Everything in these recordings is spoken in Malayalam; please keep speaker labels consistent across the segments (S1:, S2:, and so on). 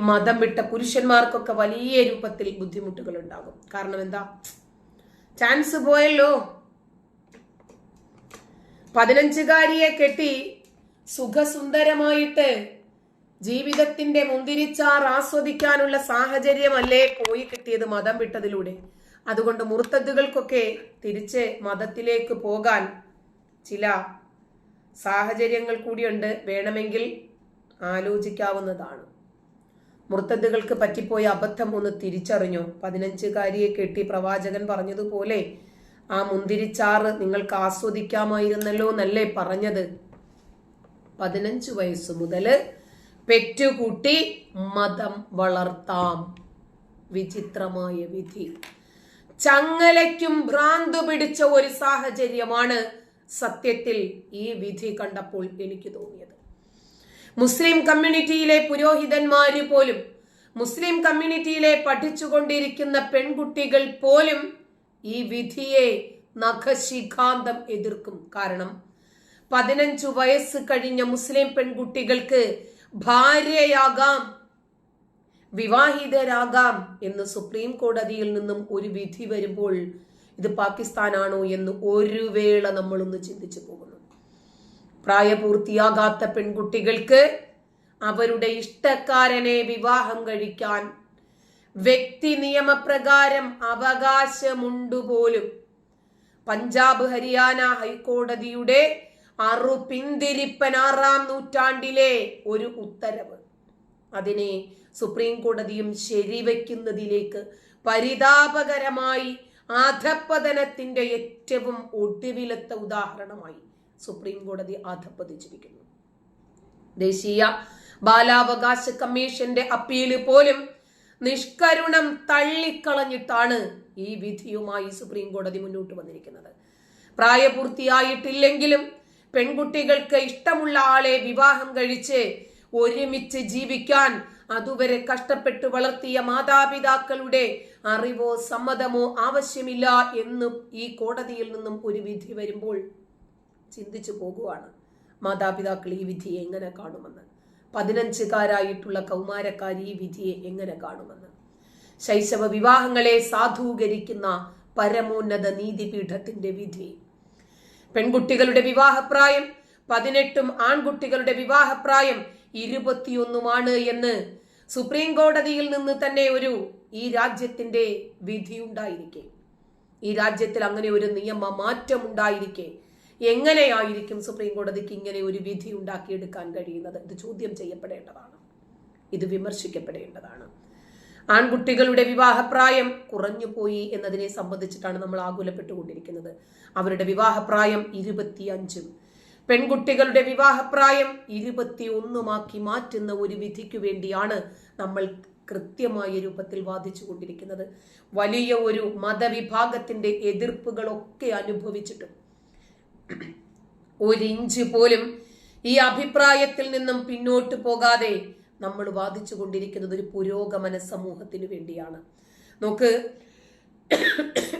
S1: മതം വിട്ട പുരുഷന്മാർക്കൊക്കെ വലിയ രൂപത്തിൽ ബുദ്ധിമുട്ടുകൾ ഉണ്ടാകും കാരണം എന്താ? ചാൻസ് പോയല്ലോ. പതിനഞ്ചുകാരിയെ കെട്ടി സുഖസുന്ദരമായിട്ട് ജീവിതത്തിന്റെ മുന്തിരിച്ചാർ ആസ്വദിക്കാനുള്ള സാഹചര്യമല്ലേ പോയി കിട്ടിയത് മതം വിട്ടതിലൂടെ? അതുകൊണ്ട് മുറുത്തതുകൾക്കൊക്കെ തിരിച്ച് മതത്തിലേക്ക് പോകാൻ ചില സാഹചര്യങ്ങൾ കൂടിയുണ്ട്. വേണമെങ്കിൽ ആലോചിക്കാവുന്നതാണ്. മുർത്തദ്ദുകൾക്ക് പറ്റിപ്പോയ അബദ്ധം ഒന്ന് തിരിച്ചറിഞ്ഞു. പതിനഞ്ചുകാരിയെ കെട്ടി പ്രവാചകൻ പറഞ്ഞതുപോലെ ആ മുന്തിരിച്ചാറ് നിങ്ങൾക്ക് ആസ്വദിക്കാമായിരുന്നല്ലോ എന്നല്ലേ പറഞ്ഞത്. പതിനഞ്ചു വയസ്സ് മുതൽ പെറ്റുകൂട്ടി മതം വളർത്താം. വിചിത്രമായ വിധി. ചങ്ങലയ്ക്കും ഭ്രാന്ത് പിടിച്ച ഒരു സാഹചര്യമാണ് സത്യത്തിൽ ഈ വിധി കണ്ടപ്പോൾ എനിക്ക് തോന്നിയത്. മുസ്ലിം കമ്മ്യൂണിറ്റിയിലെ പുരോഹിതന്മാര് പോലും മുസ്ലിം കമ്മ്യൂണിറ്റിയിലെ പഠിച്ചുകൊണ്ടിരിക്കുന്ന പെൺകുട്ടികൾ പോലും ഈ വിധിയെ നഖശിഖാന്തം എതിർക്കും. കാരണം പതിനഞ്ചു വയസ്സ് കഴിഞ്ഞ മുസ്ലിം പെൺകുട്ടികൾക്ക് ഭാര്യയാകാം വിവാഹിതരാകാം എന്ന് സുപ്രീം കോടതിയിൽ നിന്നും ഒരു വിധി വരുമ്പോൾ ഇത് പാകിസ്ഥാനാണോ എന്ന് ഒരു വേള നമ്മളൊന്ന് ചിന്തിച്ചു പോകുന്നു പ്രായപൂർത്തിയാകാത്ത പെൺകുട്ടികൾക്ക് അവരുടെ ഇഷ്ടക്കാരനെ വിവാഹം കഴിക്കാൻ വ്യക്തി നിയമപ്രകാരം അവകാശമുണ്ട് പോലും. പഞ്ചാബ് ഹരിയാന ഹൈക്കോടതിയുടെ അറു പിന്തിരിപ്പൻ ആറാം നൂറ്റാണ്ടിലെ ഒരു ഉത്തരവ്. അതിനെ സുപ്രീം കോടതിയും ശരിവെക്കുന്നതിലേക്ക് പരിതാപകരമായി അധപ്പതനത്തിന്റെ ഏറ്റവും ഒടുവിലത്തെ ഉദാഹരണമായി സുപ്രീം കോടതി അധപ്പതിച്ചിരിക്കുന്നു ദേശീയ ബാലാവകാശ കമ്മീഷന്റെ അപ്പീൽ പോലും നിഷ്കരുണം തള്ളിക്കളഞ്ഞിട്ടാണ് ഈ വിധിയുമായി സുപ്രീം കോടതി മുന്നോട്ട് വന്നിരിക്കുന്നത്. പ്രായപൂർത്തിയായിട്ടില്ലെങ്കിലും പെൺകുട്ടികൾക്ക് ഇഷ്ടമുള്ള ആളെ വിവാഹം കഴിച്ച് ഒരുമിച്ച് ജീവിക്കാൻ അതുവരെ കഷ്ടപ്പെട്ട് വളർത്തിയ മാതാപിതാക്കളുടെ അറിവോ സമ്മതമോ ആവശ്യമില്ല എന്ന് ഈ കോടതിയിൽ നിന്നും ഒരു വിധി വരുമ്പോൾ ചിന്തിച്ചു പോകുവാണ്. മാതാപിതാക്കൾ ഈ വിധിയെ എങ്ങനെ കാണുമെന്ന്. പതിനഞ്ചുകാരായിട്ടുള്ള കൗമാരക്കാരി ഈ വിധിയെ എങ്ങനെ കാണുമെന്ന്. ശൈശവ വിവാഹങ്ങളെ സാധൂകരിക്കുന്ന പരമോന്നത നീതിപീഠത്തിന്റെ വിധി. പെൺകുട്ടികളുടെ വിവാഹപ്രായം പതിനെട്ടും ആൺകുട്ടികളുടെ വിവാഹപ്രായം ഇരുപത്തിയൊന്നുമാണ് എന്ന് സുപ്രീം കോടതിയിൽ നിന്ന് തന്നെ ഒരു ഈ രാജ്യത്തിന്റെ വിധിയുണ്ടായിരിക്കെ. ഈ രാജ്യത്തിൽ അങ്ങനെ ഒരു നിയമ മാറ്റം ഉണ്ടായിരിക്കെ എങ്ങനെയായിരിക്കും സുപ്രീം കോടതിക്ക് ഇങ്ങനെ ഒരു വിധി ഉണ്ടാക്കിയെടുക്കാൻ കഴിയുന്നത്? ഇത് ചോദ്യം ചെയ്യപ്പെടേണ്ടതാണ്. ഇത് വിമർശിക്കപ്പെടേണ്ടതാണ്. ആൺകുട്ടികളുടെ വിവാഹപ്രായം കുറഞ്ഞുപോയി എന്നതിനെ സംബന്ധിച്ചിട്ടാണ് നമ്മൾ ആകുലപ്പെട്ടുകൊണ്ടിരിക്കുന്നത്. അവരുടെ വിവാഹപ്രായം ഇരുപത്തിയഞ്ചും പെൺകുട്ടികളുടെ വിവാഹപ്രായം ഇരുപത്തിയൊന്നുമാക്കി മാറ്റുന്ന ഒരു വിധിക്കു വേണ്ടിയാണ് നമ്മൾ കൃത്യമായ രൂപത്തിൽ വാദിച്ചു കൊണ്ടിരിക്കുന്നത് വലിയ ഒരു മതവിഭാഗത്തിന്റെ എതിർപ്പുകളൊക്കെ അനുഭവിച്ചിട്ടും ഒരിഞ്ച് പോലും ഈ അഭിപ്രായത്തിൽ നിന്നും പിന്നോട്ട് പോകാതെ നമ്മൾ വാദിച്ചു കൊണ്ടിരിക്കുന്നത് ഒരു പുരോഗമന സമൂഹത്തിന് വേണ്ടിയാണ്. നോക്ക്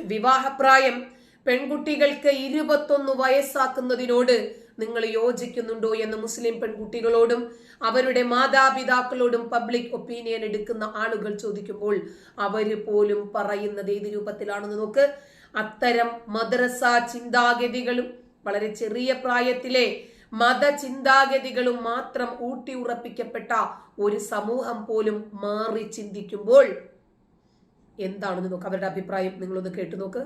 S1: വിവാഹപ്രായം പെൺകുട്ടികൾക്ക് ഇരുപത്തൊന്ന് വയസ്സാക്കുന്നതിനോട് നിങ്ങൾ യോജിക്കുന്നുണ്ടോ എന്ന് മുസ്ലിം പെൺകുട്ടികളോടും അവരുടെ മാതാപിതാക്കളോടും പബ്ലിക് ഒപ്പീനിയൻ എടുക്കുന്ന ആളുകൾ ചോദിക്കുമ്പോൾ അവർ പോലും പറയുന്നത് ഏത് രൂപത്തിലാണെന്ന് നോക്ക്. അത്തരം മദ്രസ ചിന്താഗതികളും വളരെ ചെറിയ പ്രായത്തിലെ മതചിന്താഗതികളും മാത്രം ഊട്ടി ഉറപ്പിക്കപ്പെട്ട ഒരു സമൂഹം പോലും മാറി ചിന്തിക്കുമ്പോൾ എന്താണെന്ന് നോക്ക് അവരുടെ അഭിപ്രായം? നിങ്ങളൊന്ന് കേട്ടു നോക്ക്.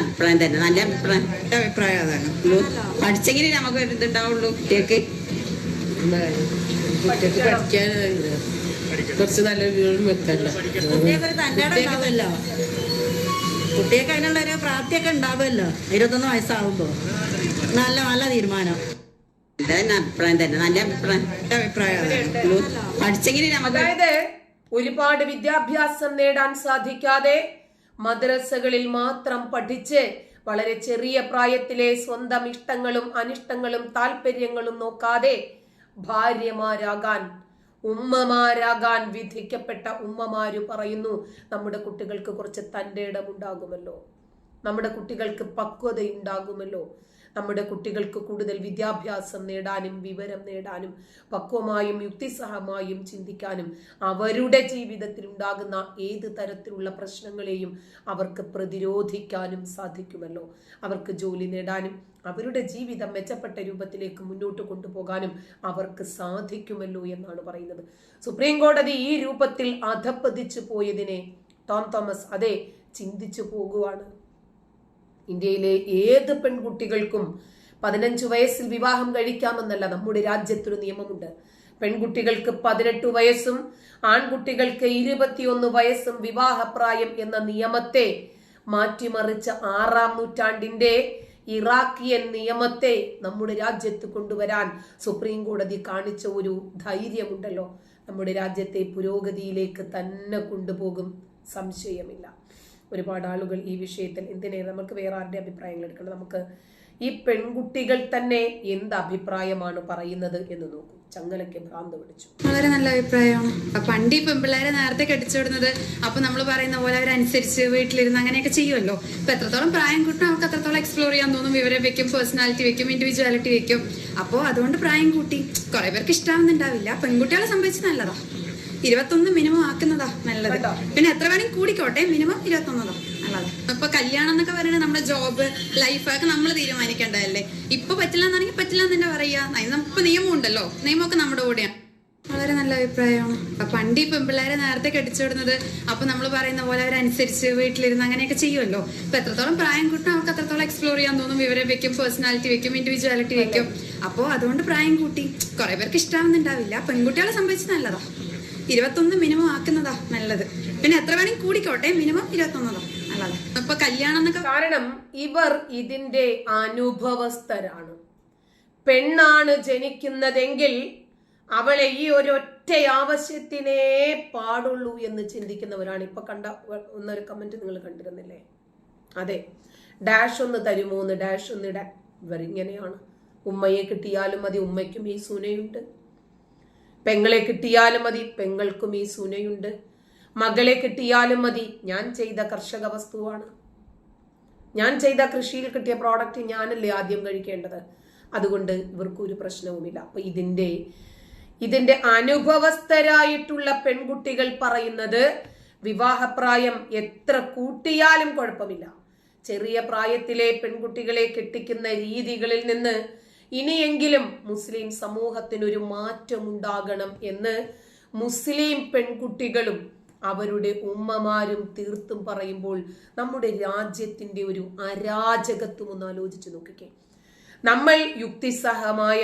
S2: അഭിപ്രായം തന്നെ. നല്ല അഭിപ്രായം.
S3: അഭിപ്രായം അതാണ്.
S2: പഠിച്ചെങ്കിൽ നമുക്ക് ഒരു ഇതുണ്ടാവുള്ളൂ കുട്ടിയൊക്കെ
S3: പഠിക്കാൻ കുറച്ച് നല്ല വീടും വെക്കണ്ട.
S4: കുട്ടിയൊക്കെ കുട്ടിയൊക്കെ അതിനുള്ള ഒരു പ്രാപ്തിയൊക്കെ ഉണ്ടാവുമല്ലോ? ഇരുപത്തൊന്ന് വയസ്സാവുമ്പോ. നല്ല നല്ല തീരുമാനം.
S2: അഭിപ്രായം തന്നെ. നല്ല അഭിപ്രായം.
S3: എന്റെ അഭിപ്രായം.
S2: പഠിച്ചെങ്കിൽ നമുക്ക്
S1: അതായത് ഒരുപാട് വിദ്യാഭ്യാസം നേടാൻ സാധിക്കാതെ മദ്രസകളിൽ മാത്രം പഠിച്ച് വളരെ ചെറിയ പ്രായത്തിലെ സ്വന്തം ഇഷ്ടങ്ങളും അനിഷ്ടങ്ങളും താല്പര്യങ്ങളും നോക്കാതെ ഭാര്യമാരാകാൻ ഉമ്മമാരാകാൻ വിധിക്കപ്പെട്ട ഉമ്മമാര് പറയുന്നു നമ്മുടെ കുട്ടികൾക്ക് കുറച്ച് തന്റെ ഇടമുണ്ടാകുമല്ലോ നമ്മുടെ കുട്ടികൾക്ക് പക്വതയുണ്ടാകുമല്ലോ. നമ്മുടെ കുട്ടികൾക്ക് കൂടുതൽ വിദ്യാഭ്യാസം നേടാനും വിവരം നേടാനും പക്വമായും യുക്തിസഹമായും ചിന്തിക്കാനും അവരുടെ ജീവിതത്തിൽ ഉണ്ടാകുന്ന ഏത് തരത്തിലുള്ള പ്രശ്നങ്ങളെയും അവർക്ക് പ്രതിരോധിക്കാനും സാധിക്കുമല്ലോ. അവർക്ക് ജോലി നേടാനും അവരുടെ ജീവിതം മെച്ചപ്പെട്ട രൂപത്തിലേക്ക് മുന്നോട്ട് കൊണ്ടുപോകാനും അവർക്ക് സാധിക്കുമല്ലോ എന്നാണ് പറയുന്നത്. സുപ്രീം കോടതി ഈ രൂപത്തിൽ അധപ്പതിച്ചു പോയതിനെ ടോം തോമസ് അതെ ചിന്തിച്ചു പോകുവാണ്. ഇന്ത്യയിലെ ഏത് പെൺകുട്ടികൾക്കും പതിനഞ്ചു വയസ്സിൽ വിവാഹം കഴിക്കാമെന്നല്ല നമ്മുടെ രാജ്യത്തൊരു നിയമമുണ്ട്. പെൺകുട്ടികൾക്ക് പതിനെട്ട് വയസ്സും ആൺകുട്ടികൾക്ക് ഇരുപത്തിയൊന്ന് വയസ്സും വിവാഹപ്രായം എന്ന നിയമത്തെ മാറ്റിമറിച്ച ആറാം നൂറ്റാണ്ടിന്റെ ഇറാഖിയൻ നിയമത്തെ നമ്മുടെ രാജ്യത്ത് കൊണ്ടുവരാൻ സുപ്രീം കോടതി കാണിച്ച ഒരു ധൈര്യമുണ്ടല്ലോ. നമ്മുടെ രാജ്യത്തെ പുരോഗതിയിലേക്ക് തന്നെ കൊണ്ടുപോകും. സംശയമില്ല. ഒരുപാട് ആളുകൾ ഈ വിഷയത്തിൽ എന്തിനെ നമുക്ക് വേറെ ആരുടെ അഭിപ്രായങ്ങൾ എടുക്കണം? നമുക്ക് ഈ പെൺകുട്ടികൾ തന്നെ എന്ത് അഭിപ്രായമാണ് പറയുന്നത് എന്ന് നോക്കും. ചങ്ങലയ്ക്ക് ഭ്രാന്ത് പിടിച്ചു.
S5: വളരെ നല്ല അഭിപ്രായം. പണ്ട് ഈ പെൺപിള്ളേരെ നേരത്തെ കെട്ടിച്ചുവിടുന്നത് അപ്പൊ നമ്മൾ പറയുന്ന പോലെ അവരനുസരിച്ച് വീട്ടിലിരുന്ന് അങ്ങനെയൊക്കെ ചെയ്യുമല്ലോ. ഇപ്പൊ എത്രത്തോളം പ്രായം കൂട്ടും അവർക്ക് അത്രത്തോളം എക്സ്പ്ലോർ ചെയ്യാൻ തോന്നും. വിവരം വെക്കും പേഴ്സണാലിറ്റി വെക്കും ഇൻഡിവിജ്വാലിറ്റി വെക്കും. അപ്പോൾ അതുകൊണ്ട് പ്രായം കൂട്ടി കുറെ പേർക്ക് ഇഷ്ടാവുന്നുണ്ടാവില്ല. പെൺകുട്ടികളെ സംബന്ധിച്ച് നല്ലതാ. ഇരുപത്തൊന്ന് മിനിമം ആക്കുന്നതാ നല്ലത്? പിന്നെ എത്ര വേണമെങ്കിൽ കൂടിക്കോട്ടെ മിനിമം ഇരുപത്തൊന്നതാ. നല്ലത്. ഇപ്പൊ കല്യാണം എന്നൊക്കെ പറയുന്നത് നമ്മുടെ ജോബ് ലൈഫ് ഒക്കെ നമ്മൾ തീരുമാനിക്കേണ്ടതല്ലേ? ഇപ്പൊ പറ്റില്ല എന്നാണെങ്കിൽ പറ്റില്ല എന്ന് തന്നെ പറയാ. നമുക്ക് നിയമം ഉണ്ടല്ലോ. നിയമമൊക്കെ നമ്മുടെ കൂടെയാണ്. വളരെ നല്ല അഭിപ്രായമാണ്. പണ്ടി ഈ പെൺപിള്ളേരെ നേരത്തെ കെട്ടിച്ചുവിടുന്നത് അപ്പൊ നമ്മൾ പറയുന്ന പോലെ അവരനുസരിച്ച് വീട്ടിലിരുന്ന് അങ്ങനെയൊക്കെ ചെയ്യുമല്ലോ ഇപ്പൊ എത്രത്തോളം പ്രായം കൂട്ടും അവർക്ക് അത്രത്തോളം എക്സ്പ്ലോർ ചെയ്യാൻ തോന്നും. വിവരം വെക്കും പേഴ്സണാലിറ്റി വെക്കും ഇൻഡിവിജ്വാലിറ്റി വെക്കും. അപ്പോ അതുകൊണ്ട് പ്രായം കൂട്ടി. കുറെ പേർക്ക് ഇഷ്ടാവുന്നുണ്ടാവില്ല. പെൺകുട്ടികളെ സംബന്ധിച്ച് നല്ലതാ. ഇരുപത്തൊന്ന് മിനിമം ആക്കുന്നതാ നല്ലത്. പിന്നെ എത്ര വേണമെങ്കിൽ കൂടിക്കോട്ടെ മിനിമം ഇരുപത്തൊന്നതാ നല്ലത്. അപ്പൊ കല്യാണം എന്നൊക്കെ
S1: കാരണം ഇവർ ഇതിന്റെ അനുഭവസ്ഥരാണ്. പെണ്ണാണ് ജനിക്കുന്നതെങ്കിൽ അവളെ ഈ ഒരൊറ്റ ആവശ്യത്തിനേ പാടുള്ളൂ എന്ന് ചിന്തിക്കുന്നവരാണ്. ഇപ്പൊ കണ്ട ഒന്നൊരു കമന്റ് നിങ്ങൾ കണ്ടിരുന്നില്ലേ? അതെ ഡാഷ് ഒന്ന് തരുമോ എന്ന് ഡാഷ് ഒന്ന് ഇടാൻ ഇവർ ഇങ്ങനെയാണ് ഉമ്മയെ കിട്ടിയാലും മതി ഉമ്മയ്ക്കും ഈ സൂനയുണ്ട് പെങ്ങളെ കിട്ടിയാലും മതി പെങ്ങൾക്കും ഈ സുനയുണ്ട്. മകളെ കിട്ടിയാലും മതി ഞാൻ ചെയ്ത കർഷക വസ്തുവാണ്. ഞാൻ ചെയ്ത കൃഷിയിൽ കിട്ടിയ പ്രോഡക്റ്റ് ഞാനല്ലേ ആദ്യം കഴിക്കേണ്ടത്? അതുകൊണ്ട് ഇവർക്ക് ഒരു പ്രശ്നവുമില്ല. അപ്പൊ ഇതിന്റെ ഇതിന്റെ അനുഭവസ്ഥരായിട്ടുള്ള പെൺകുട്ടികൾ പറയുന്നത് വിവാഹപ്രായം എത്ര കൂട്ടിയാലും കുഴപ്പമില്ല. ചെറിയ പ്രായത്തിലെ പെൺകുട്ടികളെ കെട്ടിക്കുന്ന രീതികളിൽ നിന്ന് ഇനിയെങ്കിലും മുസ്ലിം സമൂഹത്തിനൊരു മാറ്റമുണ്ടാകണം എന്ന് മുസ്ലിം പെൺകുട്ടികളും അവരുടെ ഉമ്മമാരും തീർത്തും പറയുമ്പോൾ നമ്മുടെ രാജ്യത്തിന്റെ ഒരു അരാജകത്വം ഒന്ന് ആലോചിച്ച് നോക്കിക്കേ. നമ്മൾ യുക്തിസഹമായ